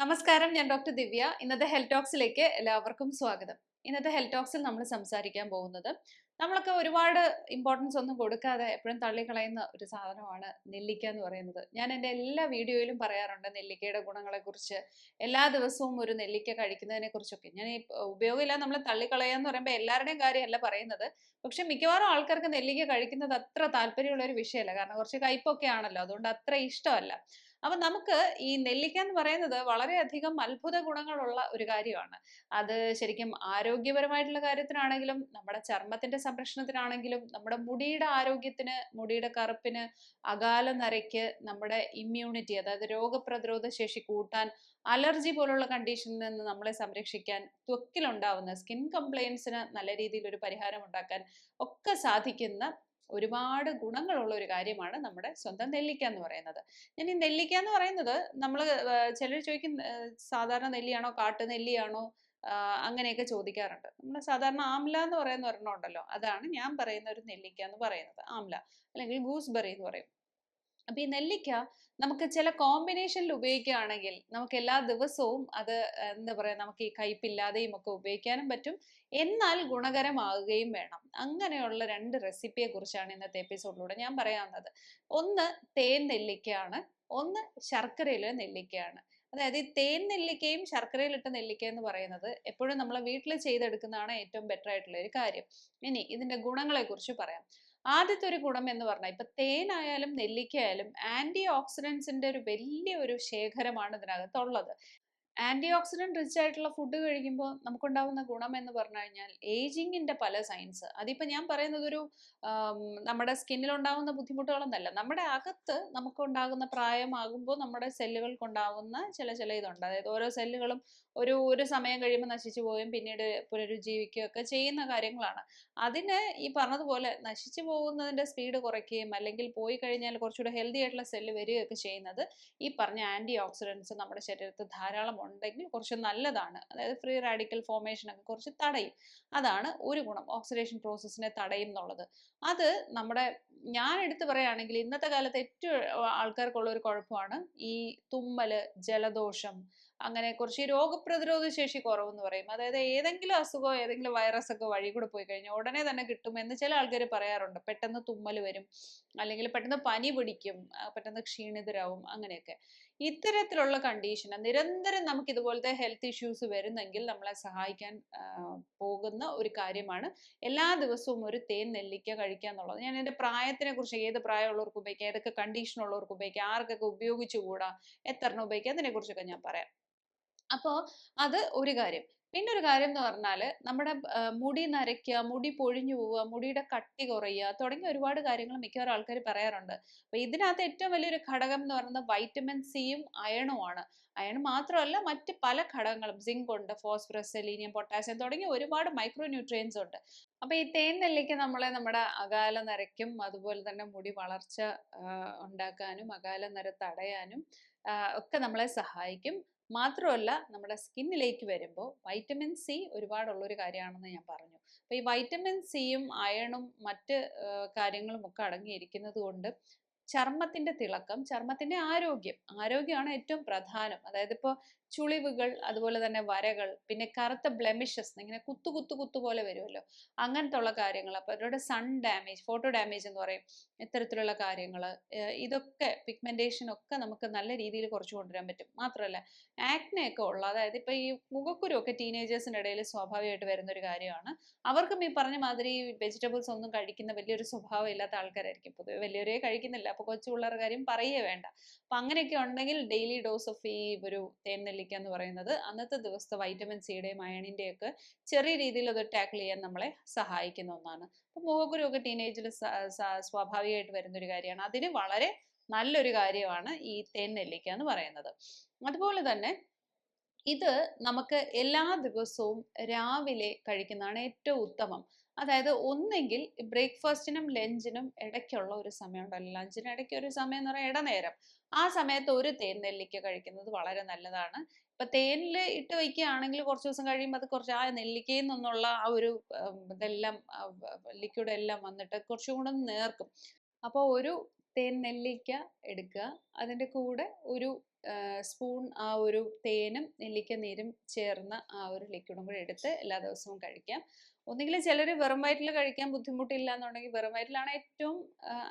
നമസ്കാരം ഞാൻ ഡോക്ടർ ദിവ്യ. ഇന്നത്തെ ഹെൽത്ത് ടോക്സിലേക്ക് എല്ലാവർക്കും സ്വാഗതം. ഇന്നത്തെ ഹെൽത്ത് ടോക്സിൽ നമ്മൾ സംസാരിക്കാൻ പോകുന്നത് നമ്മളൊക്കെ ഒരുപാട് ഇമ്പോർട്ടൻസ് ഒന്നും കൊടുക്കാതെ എപ്പോഴും തള്ളിക്കളയുന്ന ഒരു സാധനമാണ് നെല്ലിക്ക എന്ന് പറയുന്നത്. ഞാൻ എന്റെ എല്ലാ വീഡിയോയിലും പറയാറുണ്ട് നെല്ലിക്കയുടെ ഗുണങ്ങളെക്കുറിച്ച്. എല്ലാ ദിവസവും ഒരു നെല്ലിക്ക കഴിക്കുന്നതിനെ കുറിച്ചൊക്കെ ഞാൻ ഈ ഉപയോഗമില്ല നമ്മൾ തള്ളിക്കളയുക എന്ന് പറയുമ്പോൾ എല്ലാവരുടെയും കാര്യമല്ല പറയുന്നത്. പക്ഷെ മിക്കവാറും ആൾക്കാർക്ക് നെല്ലിക്ക കഴിക്കുന്നത് അത്ര താല്പര്യമുള്ള ഒരു വിഷയമല്ല. കാരണം കുറച്ച് കയ്പൊക്കെ ആണല്ലോ. അതുകൊണ്ട് അത്ര ഇഷ്ടമല്ല. അപ്പൊ നമുക്ക് ഈ നെല്ലിക്ക എന്ന് പറയുന്നത് വളരെയധികം അത്ഭുത ഗുണങ്ങളുള്ള ഒരു കാര്യമാണ്. അത് ശരിക്കും ആരോഗ്യപരമായിട്ടുള്ള കാര്യത്തിനാണെങ്കിലും നമ്മുടെ ചർമ്മത്തിന്റെ സംരക്ഷണത്തിനാണെങ്കിലും നമ്മുടെ മുടിയുടെ ആരോഗ്യത്തിന് മുടിയുടെ കറുപ്പിന് അകാല നരയ്ക്ക് നമ്മുടെ ഇമ്മ്യൂണിറ്റി അതായത് രോഗപ്രതിരോധ ശേഷി കൂട്ടാൻ അലർജി പോലുള്ള കണ്ടീഷനിൽ നിന്ന് നമ്മളെ സംരക്ഷിക്കാൻ ത്വക്കിലുണ്ടാവുന്ന സ്കിൻ കംപ്ലയിൻസിന് നല്ല രീതിയിൽ ഒരു പരിഹാരം ഉണ്ടാക്കാൻ ഒക്കെ സാധിക്കുന്ന ഒരുപാട് ഗുണങ്ങളുള്ള ഒരു കാര്യമാണ് നമ്മുടെ സ്വന്തം നെല്ലിക്ക എന്ന് പറയുന്നത്. ഞാൻ ഈ നെല്ലിക്ക എന്ന് പറയുന്നത് നമ്മൾ ചിലർ ചോദിക്കും സാധാരണ നെല്ലിയാണോ കാട്ടു നെല്ലിയാണോ? അങ്ങനെയൊക്കെ ചോദിക്കാറുണ്ട്. നമ്മൾ സാധാരണ ആംല എന്ന് പറയുന്ന ഒരെണ്ണം ഉണ്ടല്ലോ അതാണ് ഞാൻ പറയുന്ന ഒരു നെല്ലിക്ക എന്ന് പറയുന്നത്. ആംല അല്ലെങ്കിൽ ഗൂസ്ബെറി എന്ന് പറയും. അപ്പൊ ഈ നെല്ലിക്ക നമുക്ക് ചില കോമ്പിനേഷനിൽ ഉപയോഗിക്കുകയാണെങ്കിൽ നമുക്ക് എല്ലാ ദിവസവും അത് എന്താ പറയുക നമുക്ക് ഈ കയ്പില്ലാതെയും ഒക്കെ ഉപയോഗിക്കാനും പറ്റും. എന്നാൽ ഗുണകരമാകുകയും വേണം. അങ്ങനെയുള്ള രണ്ട് റെസിപ്പിയെ കുറിച്ചാണ് ഇന്നത്തെ എപ്പിസോഡിലൂടെ ഞാൻ പറയാവുന്നത് ഒന്ന് തേൻ നെല്ലിക്കയാണ്. ഒന്ന് ശർക്കരയിലെ നെല്ലിക്കയാണ്. അതായത് ഈ തേൻ നെല്ലിക്കയും ശർക്കരയിലിട്ട നെല്ലിക്ക എന്ന് പറയുന്നത് എപ്പോഴും നമ്മൾ വീട്ടിൽ ചെയ്തെടുക്കുന്നതാണ് ഏറ്റവും ബെറ്റർ ആയിട്ടുള്ള ഒരു കാര്യം. ഇനി ഇതിന്റെ ഗുണങ്ങളെ കുറിച്ച് പറയാം. ആദ്യത്തെ ഒരു ഗുണം എന്ന് പറഞ്ഞാൽ ഇപ്പൊ തേനായാലും നെല്ലിക്കയായാലും ആന്റി ഓക്സിഡൻസിന്റെ ഒരു വലിയ ഒരു ശേഖരമാണ് ഇതിനകത്തുള്ളത്. ആന്റി ഓക്സിഡന്റ് റിച്ച് ആയിട്ടുള്ള ഫുഡ് കഴിക്കുമ്പോൾ നമുക്കുണ്ടാവുന്ന ഗുണം എന്ന് പറഞ്ഞു കഴിഞ്ഞാൽ ഏജിങ്ങിന്റെ പല സയൻസ്. അതിപ്പോൾ ഞാൻ പറയുന്നത് ഒരു നമ്മുടെ സ്കിന്നിൽ ഉണ്ടാകുന്ന ബുദ്ധിമുട്ടുകളൊന്നല്ല. നമ്മുടെ അകത്ത് നമുക്കുണ്ടാകുന്ന പ്രായമാകുമ്പോൾ നമ്മുടെ സെല്ലുകൾക്കുണ്ടാകുന്ന ചില ചില ഇതുണ്ട്. അതായത് ഓരോ സെല്ലുകളും ഒരു ഒരു സമയം കഴിയുമ്പോൾ നശിച്ചു പോവുകയും പിന്നീട് പുനരുജ്ജീവിക്കുകയും ഒക്കെ ചെയ്യുന്ന കാര്യങ്ങളാണ്. അതിന് ഈ പറഞ്ഞതുപോലെ നശിച്ചു പോകുന്നതിന്റെ സ്പീഡ് കുറയ്ക്കുകയും അല്ലെങ്കിൽ പോയി കഴിഞ്ഞാൽ കുറച്ചുകൂടെ ഹെൽത്തി ആയിട്ടുള്ള സെല്ല് വരികയൊക്കെ ചെയ്യുന്നത് ഈ പറഞ്ഞ ആന്റി ഓക്സിഡൻസ് നമ്മുടെ ശരീരത്തിൽ ധാരാളം ഉണ്ടെങ്കിൽ കുറച്ച് നല്ലതാണ്. അതായത് ഫ്രീ റാഡിക്കൽ ഫോർമേഷൻ ഒക്കെ കുറച്ച് തടയും. അതാണ് ഒരു ഗുണം. ഓക്സിഡേഷൻ പ്രോസസ്സിനെ തടയും എന്നുള്ളത്. അത് നമ്മുടെ ഞാൻ എടുത്തു പറയുകയാണെങ്കിൽ ഇന്നത്തെ കാലത്ത് ഏറ്റവും ആൾക്കാർക്കുള്ള ഒരു കുഴപ്പമാണ് ഈ തുമ്മൽ ജലദോഷം അങ്ങനെ കുറച്ച് രോഗപ്രതിരോധ ശേഷി കുറവെന്ന് പറയും. അതായത് ഏതെങ്കിലും അസുഖമോ ഏതെങ്കിലും വൈറസ് ഒക്കെ വഴി കൂടെ പോയി കഴിഞ്ഞാൽ ഉടനെ തന്നെ കിട്ടും എന്ന് ചില ആൾക്കാർ പറയാറുണ്ട്. പെട്ടെന്ന് തുമ്മൽ വരും. അല്ലെങ്കിൽ പെട്ടെന്ന് പനി പിടിക്കും പെട്ടെന്ന് ക്ഷീണിതരാവും അങ്ങനെയൊക്കെ. ഇത്തരത്തിലുള്ള കണ്ടീഷൻ നിരന്തരം നമുക്ക് ഇതുപോലത്തെ ഹെൽത്ത് ഇഷ്യൂസ് വരുന്നെങ്കിൽ നമ്മളെ സഹായിക്കാൻ പോകുന്ന ഒരു കാര്യമാണ് എല്ലാ ദിവസവും ഒരു തേൻ നെല്ലിക്ക കഴിക്കുക എന്നുള്ളത്. ഞാൻ എന്റെ പ്രായത്തിനെ കുറിച്ച് ഏത് പ്രായമുള്ളവർക്ക് ഉപയോഗിക്കാം ഏതൊക്കെ കണ്ടീഷൻ ഉള്ളവർക്ക് ഉപയോഗിക്കാം ആർക്കൊക്കെ ഉപയോഗിച്ചുകൂടാ എത്ര ഉപയോഗിക്കാം അതിനെ കുറിച്ചൊക്കെ ഞാൻ പറയാം. അപ്പോൾ അത് ഒരു കാര്യം. പിന്നെ ഒരു കാര്യം എന്ന് പറഞ്ഞാൽ നമ്മുടെ മുടി നരയ്ക്കുക മുടി പൊഴിഞ്ഞു പോവുക മുടിയുടെ കട്ടി കുറയുക തുടങ്ങിയ ഒരുപാട് കാര്യങ്ങൾ മിക്കവാറും ആൾക്കാർ പറയാറുണ്ട്. അപ്പൊ ഇതിനകത്ത് ഏറ്റവും വലിയൊരു ഘടകം എന്ന് പറയുന്നത് വൈറ്റമിൻ സിയും അയണുമാണ് അയൺ മാത്രമല്ല മറ്റ് പല ഘടകങ്ങളും സിങ്ക് ഉണ്ട് ഫോസ്ഫറസ് സെലീനിയം പൊട്ടാസ്യം തുടങ്ങിയ ഒരുപാട് മൈക്രോ ന്യൂട്രിയൻസ് ഉണ്ട്. അപ്പൊ ഈ തേൻ നെല്ലിക്ക നമ്മളെ നമ്മുടെ അകാല നരയ്ക്കും അതുപോലെ തന്നെ മുടി വളർച്ച ഉണ്ടാക്കാനും അകാല നര തടയാനും ഒക്കെ നമ്മളെ സഹായിക്കും. മാത്രമല്ല നമ്മുടെ സ്കിന്നിലേക്ക് വരുമ്പോൾ വൈറ്റമിൻ സി ഒരുപാടുള്ള ഒരു കാര്യമാണെന്ന് ഞാൻ പറഞ്ഞു. അപ്പോൾ ഈ വൈറ്റമിൻ സിയും അയണും മറ്റ് കാര്യങ്ങളും ഒക്കെ അടങ്ങിയിരിക്കുന്നത് കൊണ്ട് ചർമ്മത്തിന്റെ തിളക്കം ചർമ്മത്തിന്റെ ആരോഗ്യം ആരോഗ്യമാണ് ഏറ്റവും പ്രധാനം. അതായത് ഇപ്പോൾ ചുളിവുകൾ അതുപോലെ തന്നെ വരകൾ പിന്നെ കറുത്ത ബ്ലെമിഷസ് ഇങ്ങനെ കുത്തു കുത്തു കുത്തു പോലെ വരുമല്ലോ അങ്ങനത്തെ ഉള്ള കാര്യങ്ങൾ. അപ്പോൾ അവരുടെ സൺ ഡാമേജ് ഫോട്ടോ ഡാമേജ് എന്ന് പറയും ഇത്തരത്തിലുള്ള കാര്യങ്ങൾ. ഇതൊക്കെ പിഗ്മെന്റേഷൻ ഒക്കെ നമുക്ക് നല്ല രീതിയിൽ കുറച്ച് കൊണ്ടുവരാൻ പറ്റും. മാത്രമല്ല ആക്നെ ഒക്കെ ഉള്ള അതായത് ഇപ്പൊ ഈ മുഖക്കുരു ഒക്കെ ടീനേജേഴ്സിന്റെ ഇടയിൽ സ്വാഭാവികമായിട്ട് വരുന്ന ഒരു കാര്യമാണ്. അവർക്കും ഈ പറഞ്ഞ മാതിരി വെജിറ്റബിൾസ് ഒന്നും കഴിക്കുന്ന വലിയൊരു സ്വഭാവം ഇല്ലാത്ത ആൾക്കാരായിരിക്കും. പൊതുവെ വലിയവരെ കഴിക്കുന്നില്ല. അപ്പൊ കൊച്ചു പിള്ളേരുടെ കാര്യം പറയേ വേണ്ട. അപ്പൊ അങ്ങനെയൊക്കെ ഉണ്ടെങ്കിൽ ഡെയിലി ഡോസ് ഓഫ് ഈ ഒരു തേൻ നെല്ലിക്ക എന്ന് പറയുന്നത് അന്നത്തെ ദിവസത്തെ വൈറ്റമിൻ സിയുടെയും അയണിന്റെയും ഒക്കെ ചെറിയ രീതിയിൽ അത് ടാക്കിൾ ചെയ്യാൻ നമ്മളെ സഹായിക്കുന്ന ഒന്നാണ്. അപ്പം മുഖക്കുരു ഒക്കെ ടീനേജിൽ സ്വാഭാവികമായിട്ട് വരുന്നൊരു കാര്യമാണ്. അതിന് വളരെ നല്ലൊരു കാര്യമാണ് ഈ തേൻ നെല്ലിക്ക എന്ന് പറയുന്നത്. അതുപോലെ തന്നെ ഇത് നമുക്ക് എല്ലാ ദിവസവും രാവിലെ കഴിക്കുന്നതാണ് ഏറ്റവും ഉത്തമം. അതായത് ഒന്നെങ്കിൽ ബ്രേക്ക്ഫാസ്റ്റിനും ലഞ്ചിനും ഇടയ്ക്കുള്ള ഒരു സമയം ഉണ്ടല്ലോ. ലഞ്ചിന് ഇടയ്ക്ക് ഒരു സമയം എന്ന് പറയുന്നത് ഇടനേരം. ആ സമയത്ത് ഒരു തേൻ നെല്ലിക്ക കഴിക്കുന്നത് വളരെ നല്ലതാണ്. ഇപ്പൊ തേനിൽ ഇട്ട് വയ്ക്കുകയാണെങ്കിൽ കുറച്ച് ദിവസം കഴിയുമ്പോൾ അത് കുറച്ച് ആ നെല്ലിക്കയിൽ നിന്നുള്ള ആ ഒരു ഇതെല്ലാം ലിക്വിഡ് എല്ലാം വന്നിട്ട് കുറച്ചും കൂടെ നേർക്കും. അപ്പോൾ ഒരു തേൻ നെല്ലിക്ക എടുക്കുക. അതിന്റെ കൂടെ ഒരു സ്പൂൺ ആ ഒരു തേനും നെല്ലിക്ക നീരും ചേർന്ന ആ ഒരു ലിക്വിഡും കൂടെ എടുത്ത് എല്ലാ ദിവസവും കഴിക്കാം. ഒന്നുകിൽ ചിലർ വെറും വയറ്റിൽ കഴിക്കാൻ ബുദ്ധിമുട്ടില്ല എന്നുണ്ടെങ്കിൽ വെറും വയറ്റിലാണ് ഏറ്റവും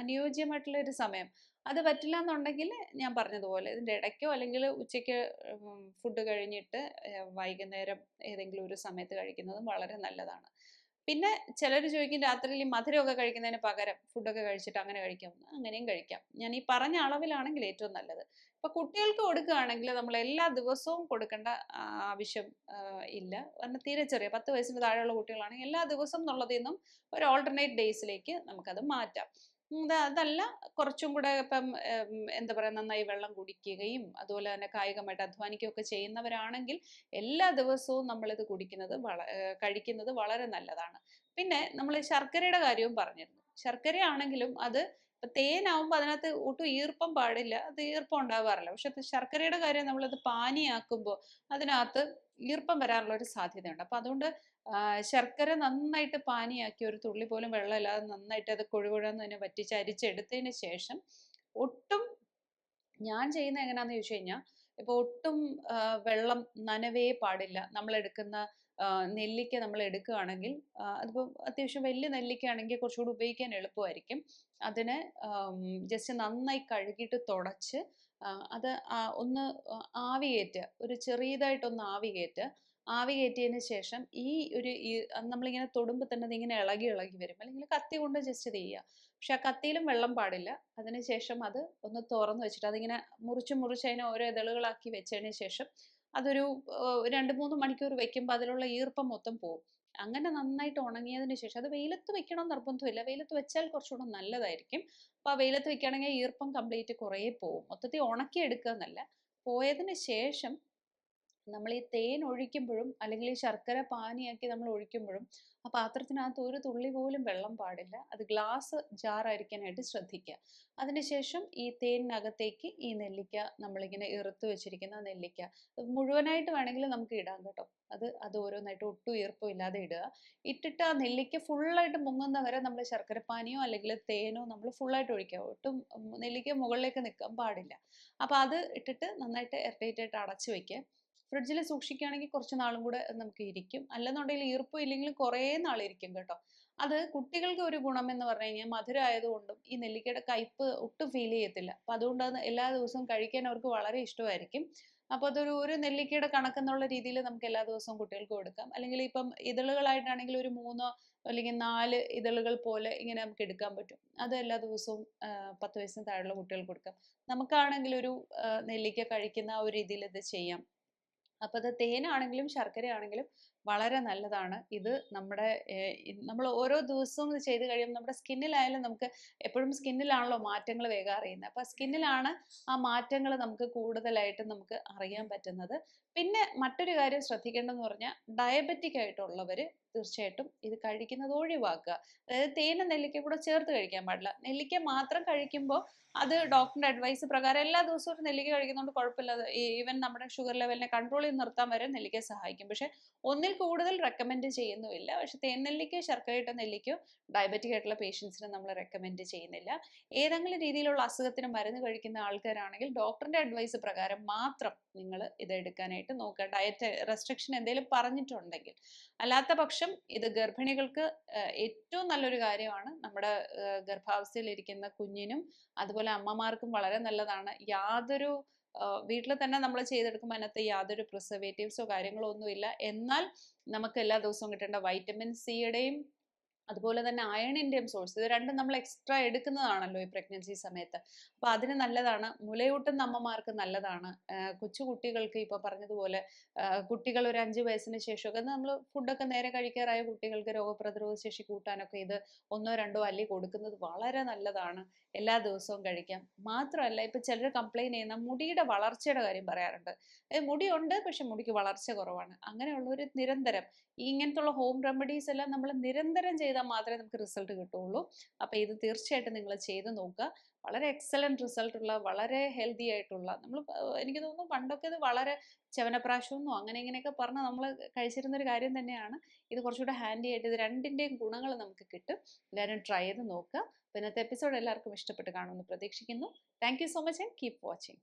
അനുയോജ്യമായിട്ടുള്ള ഒരു സമയം. അത് പറ്റില്ല എന്നുണ്ടെങ്കിൽ ഞാൻ പറഞ്ഞതുപോലെ ഇതിന്റെ ഇടയ്ക്കോ അല്ലെങ്കിൽ ഉച്ചയ്ക്ക് ഫുഡ് കഴിഞ്ഞിട്ട് വൈകുന്നേരം ഏതെങ്കിലും ഒരു സമയത്ത് കഴിക്കുന്നതും വളരെ നല്ലതാണ്. പിന്നെ ചിലർ ചോദിക്കും രാത്രിയിൽ ഈ മധുരമൊക്കെ കഴിക്കുന്നതിന് പകരം ഫുഡൊക്കെ കഴിച്ചിട്ട് അങ്ങനെ കഴിക്കാം. അങ്ങനെയും കഴിക്കാം. ഞാൻ ഈ പറഞ്ഞ അളവിലാണെങ്കിൽ ഏറ്റവും നല്ലത്. ഇപ്പൊ കുട്ടികൾക്ക് കൊടുക്കുകയാണെങ്കിൽ നമ്മൾ എല്ലാ ദിവസവും കൊടുക്കേണ്ട ആവശ്യം ഇല്ല. കാരണം തീരെ ചെറിയ പത്ത് വയസ്സിന് താഴെയുള്ള കുട്ടികളാണെങ്കിൽ എല്ലാ ദിവസവും എന്നുള്ളതിൽ നിന്നും ഒരു ഓൾട്ടർനേറ്റ് ഡേയ്സിലേക്ക് നമുക്കത് മാറ്റാം. അതല്ല. കുറച്ചും കൂടെ ഇപ്പം എന്താ പറയുക നന്നായി വെള്ളം കുടിക്കുകയും അതുപോലെ തന്നെ കായികമായിട്ട് അധ്വാനിക്കുകയൊക്കെ ചെയ്യുന്നവരാണെങ്കിൽ എല്ലാ ദിവസവും നമ്മളിത് കുടിക്കുന്നത് വള കഴിക്കുന്നത് വളരെ നല്ലതാണ്. പിന്നെ നമ്മൾ ശർക്കരയുടെ കാര്യവും പറഞ്ഞിരുന്നു. ശർക്കരയാണെങ്കിലും അത് ഇപ്പൊ തേനാവുമ്പോൾ അതിനകത്ത് ഒട്ടും ഈർപ്പം പാടില്ല. അത് ഈർപ്പം ഉണ്ടാവാറില്ല. പക്ഷെ ശർക്കരയുടെ കാര്യം നമ്മളത് പാനിയാക്കുമ്പോൾ അതിനകത്ത് ഈർപ്പം വരാനുള്ള ഒരു സാധ്യതയുണ്ട്. അപ്പൊ അതുകൊണ്ട് ശർക്കര നന്നായിട്ട് പാനിയാക്കി ഒരു തുള്ളി പോലും വെള്ളമില്ലാതെ നന്നായിട്ട് അത് കൊഴുകുഴന്ന് തന്നെ വറ്റിച്ച് അരിച്ചെടുത്തതിന് ശേഷം ഒട്ടും ഞാൻ ചെയ്യുന്ന എങ്ങനെയാണെന്ന് ചോദിച്ചു കഴിഞ്ഞാൽ ഇപ്പൊ ഒട്ടും വെള്ളം നനവേ പാടില്ല. നമ്മൾ എടുക്കുന്ന നെല്ലിക്ക നമ്മൾ എടുക്കുകയാണെങ്കിൽ അതിപ്പോൾ അതിപ്പോ അത്യാവശ്യം വലിയ നെല്ലിക്ക ആണെങ്കിൽ കുറച്ചുകൂടി ഉപയോഗിക്കാൻ എളുപ്പമായിരിക്കും. അതിനെ ജസ്റ്റ് നന്നായി കഴുകിയിട്ട് തുടച്ച് അത് ഒന്ന് ആവിയേറ്റ് ഒരു ചെറിയതായിട്ടൊന്ന് ആവി കയറ്റുക. ആവി കയറ്റിയതിന് ശേഷം ഈ ഒരു നമ്മളിങ്ങനെ തൊടുമ്പോൾ തന്നെ ഇങ്ങനെ ഇളകി ഇളകി വരും. അല്ലെങ്കിൽ കത്തി കൊണ്ട് ജസ്റ്റ് ഇത് ചെയ്യുക. പക്ഷെ ആ കത്തിയിലും വെള്ളം പാടില്ല. അതിനുശേഷം അത് ഒന്ന് തുറന്ന് വെച്ചിട്ട് അതിങ്ങനെ മുറിച്ച് മുറിച്ച് അതിനെ ഓരോ ഇതളുകളാക്കി വെച്ചതിന് ശേഷം അതൊരു രണ്ട് മൂന്ന് മണിക്കൂർ വെക്കുമ്പോൾ അതിലുള്ള ഈർപ്പം മൊത്തം പോകും അങ്ങനെ നന്നായിട്ട് ഉണങ്ങിയതിന് ശേഷം അത് വെയിലത്ത് വെക്കണം നിർബന്ധമില്ല. വെയിലത്ത് വെച്ചാൽ കുറച്ചുകൂടെ നല്ലതായിരിക്കും. അപ്പോൾ ആ വെയിലത്ത് വെക്കുകയാണെങ്കിൽ ഈർപ്പം കംപ്ലീറ്റ് കുറേ പോകും മൊത്തത്തിൽ ഉണക്കി എടുക്കുക എന്നല്ല. പോയതിന് ശേഷം നമ്മൾ ഈ തേൻ ഒഴിക്കുമ്പോഴും അല്ലെങ്കിൽ ഈ ശർക്കര പാനിയാക്കി നമ്മൾ ഒഴിക്കുമ്പോഴും ആ പാത്രത്തിനകത്ത് ഒരു തുള്ളി പോലും വെള്ളം പാടില്ല. അത് ഗ്ലാസ് ജാറായിരിക്കാനായിട്ട് ശ്രദ്ധിക്കുക അതിനുശേഷം ഈ തേനിനകത്തേക്ക് ഈ നെല്ലിക്ക നമ്മളിങ്ങനെ ഇറുത്ത് വെച്ചിരിക്കുന്ന നെല്ലിക്ക മുഴുവനായിട്ട് വേണമെങ്കിൽ നമുക്ക് ഇടാം കേട്ടോ. അത് അത് ഓരോന്നായിട്ട് ഒട്ടും ഈർപ്പം ഇല്ലാതെ ഇടുക. ഇട്ടിട്ട് ആ നെല്ലിക്ക ഫുള്ളായിട്ട് മുങ്ങുന്ന വരെ നമ്മൾ ശർക്കരപ്പാനിയോ അല്ലെങ്കിൽ തേനോ നമ്മൾ ഫുള്ളായിട്ട് ഒഴിക്കുക. ഒട്ടും നെല്ലിക്ക മുകളിലേക്ക് നിൽക്കാൻ പാടില്ല. അപ്പോൾ അത് ഇട്ടിട്ട് നന്നായിട്ട് എയർടൈറ്റ് ആയിട്ട് അടച്ചു വെക്കുക ഫ്രിഡ്ജിൽ സൂക്ഷിക്കുകയാണെങ്കിൽ കുറച്ച് നാളും കൂടെ നമുക്ക് ഇരിക്കും. അല്ലെന്നുണ്ടെങ്കിൽ ഈർപ്പം ഇല്ലെങ്കിലും കുറേ നാൾ ഇരിക്കും കേട്ടോ. അത് കുട്ടികൾക്ക് ഒരു ഗുണം എന്ന് പറഞ്ഞു കഴിഞ്ഞാൽ മധുരം ആയതുകൊണ്ടും ഈ നെല്ലിക്കയുടെ കയ്പ്പ് ഒട്ടും ഫീൽ ചെയ്യത്തില്ല. അപ്പം അതുകൊണ്ട് അത് എല്ലാ ദിവസവും കഴിക്കാൻ അവർക്ക് വളരെ ഇഷ്ടമായിരിക്കും. അപ്പോൾ അതൊരു ഒരു നെല്ലിക്കയുടെ കണക്കെന്നുള്ള രീതിയിൽ നമുക്ക് എല്ലാ ദിവസവും കുട്ടികൾക്ക് കൊടുക്കാം അല്ലെങ്കിൽ ഇപ്പം ഇതളുകളായിട്ടാണെങ്കിൽ ഒരു മൂന്നോ അല്ലെങ്കിൽ നാല് ഇതളുകൾ പോലെ ഇങ്ങനെ നമുക്ക് എടുക്കാൻ പറ്റും. അത് എല്ലാ ദിവസവും പത്ത് വയസ്സിന് താഴെയുള്ള കുട്ടികൾക്ക് കൊടുക്കാം. നമുക്കാണെങ്കിൽ ഒരു നെല്ലിക്ക കഴിക്കുന്ന ആ ഒരു രീതിയിൽ ഇത് ചെയ്യാം. അപ്പോൾ അത് തേനാണെങ്കിലും ശർക്കരയാണെങ്കിലും വളരെ നല്ലതാണ്. ഇത് നമ്മുടെ നമ്മൾ ഓരോ ദിവസവും ഇത് ചെയ്ത് കഴിയുമ്പോൾ നമ്മുടെ സ്കിന്നിലായാലും നമുക്ക് എപ്പോഴും സ്കിന്നിലാണല്ലോ മാറ്റങ്ങൾ വേഗം അറിയുന്നത്. അപ്പോൾ സ്കിന്നിലാണ് ആ മാറ്റങ്ങൾ നമുക്ക് കൂടുതലായിട്ട് നമുക്ക് അറിയാൻ പറ്റുന്നത്. പിന്നെ മറ്റൊരു കാര്യം ശ്രദ്ധിക്കേണ്ടതെന്ന് പറഞ്ഞാൽ ഡയബറ്റിക് ആയിട്ടുള്ളവർ തീർച്ചയായിട്ടും ഇത് കഴിക്കുന്നത് ഒഴിവാക്കുക. അതായത് തേന നെല്ലിക്ക കൂടെ ചേർത്ത് കഴിക്കാൻ പാടില്ല. നെല്ലിക്ക മാത്രം കഴിക്കുമ്പോൾ അത് ഡോക്ടറിന്റെ അഡ്വൈസ് പ്രകാരം എല്ലാ ദിവസവും ഒരു നെല്ലിക്ക കഴിക്കുന്നതുകൊണ്ട് കുഴപ്പമില്ല. ഈവൻ നമ്മുടെ ഷുഗർ ലെവലിനെ കൺട്രോൾ ചെയ്ത് നിർത്താൻ വരെ നെല്ലിക്ക സഹായിക്കും. പക്ഷെ ഒന്നിൽ കൂടുതൽ റെക്കമെൻഡ് ചെയ്യുന്നുമില്ല. പക്ഷെ തേൻ നെല്ലിക്കയോ ശർക്കരയിട്ട നെല്ലിക്കയോ ഡയബറ്റിക് ആയിട്ടുള്ള പേഷ്യൻസിന് നമ്മൾ റെക്കമെൻഡ് ചെയ്യുന്നില്ല. ഏതെങ്കിലും രീതിയിലുള്ള അസുഖത്തിന് മരുന്ന് കഴിക്കുന്ന ആൾക്കാരാണെങ്കിൽ ഡോക്ടറിന്റെ അഡ്വൈസ് പ്രകാരം മാത്രം നിങ്ങൾ ഇത് എടുക്കാനായിട്ട് നോക്കുക. ഡയറ്റ് റെസ്ട്രിക്ഷൻ എന്തെങ്കിലും പറഞ്ഞിട്ടുണ്ടെങ്കിൽ. അല്ലാത്ത പക്ഷം ഇത് ഗർഭിണികൾക്ക് ഏറ്റവും നല്ലൊരു കാര്യമാണ്. നമ്മുടെ ഗർഭാവസ്ഥയിൽ ഇരിക്കുന്ന കുഞ്ഞിനും അതുപോലെ അമ്മമാർക്കും വളരെ നല്ലതാണ്. യാതൊരു വീട്ടിൽ തന്നെ നമ്മൾ ചെയ്തെടുക്കുമ്പോൾ അതിനകത്ത് യാതൊരു പ്രിസർവേറ്റീവ്സോ കാര്യങ്ങളോ ഒന്നുമില്ല. എന്നാൽ നമുക്ക് എല്ലാ ദിവസവും കിട്ടേണ്ട വൈറ്റമിൻ സിയുടെയും അതുപോലെ തന്നെ അയണിന്റെയും സോഴ്സ് ഇത് രണ്ടും നമ്മൾ എക്സ്ട്രാ എടുക്കുന്നതാണല്ലോ ഈ പ്രഗ്നൻസി സമയത്ത്. അപ്പോൾ അതിന് നല്ലതാണ്. മുലയൂട്ടുന്ന അമ്മമാർക്ക് നല്ലതാണ്. കൊച്ചു കുട്ടികൾക്ക് ഇപ്പോൾ പറഞ്ഞതുപോലെ കുട്ടികൾ ഒരു അഞ്ച് വയസ്സിന് ശേഷമൊക്കെ നമ്മൾ ഫുഡൊക്കെ നേരെ കഴിക്കാറായ കുട്ടികൾക്ക് രോഗപ്രതിരോധ ശേഷി കൂട്ടാനൊക്കെ ഇത് ഒന്നോ രണ്ടോ അല്ലി കൊടുക്കുന്നത് വളരെ നല്ലതാണ്. എല്ലാ ദിവസവും കഴിക്കാം. മാത്രമല്ല ഇപ്പോൾ ചിലർ കംപ്ലൈന്റ് ചെയ്യുന്ന മുടിയുടെ വളർച്ചയുടെ കാര്യം പറയാറുണ്ട്. മുടി മുടിയുണ്ട് പക്ഷെ മുടിക്ക് വളർച്ച കുറവാണ്. അങ്ങനെയുള്ളവർ നിരന്തരം ഇങ്ങനത്തുള്ള ഹോം റെമഡീസ് എല്ലാം നമ്മൾ നിരന്തരം ചെയ്താൽ മാത്രമേ നമുക്ക് റിസൾട്ട് കിട്ടുള്ളൂ അപ്പോൾ ഇത് തീർച്ചയായിട്ടും നിങ്ങൾ ചെയ്ത് നോക്കുക. വളരെ എക്സലന്റ് റിസൾട്ടുള്ള വളരെ ഹെൽത്തി ആയിട്ടുള്ള നമ്മൾ എനിക്ക് തോന്നുന്നു പണ്ടൊക്കെ ഇത് വളരെ ചവനപ്രാശമെന്നോ അങ്ങനെ ഇങ്ങനെയൊക്കെ പറഞ്ഞ് നമ്മൾ കഴിച്ചിരുന്ന ഒരു കാര്യം തന്നെയാണ്. ഇത് കുറച്ചുകൂടെ ഹാൻഡി ആയിട്ട് ഇത് രണ്ടിന്റെയും ഗുണങ്ങൾ നമുക്ക് കിട്ടും. എല്ലാവരും ട്രൈ ചെയ്ത് നോക്കുക. അപ്പോൾ ഇന്നത്തെ എപ്പിസോഡ് എല്ലാവർക്കും ഇഷ്ടപ്പെട്ട് കാണുമെന്ന് പ്രതീക്ഷിക്കുന്നു. Thank so much and keep watching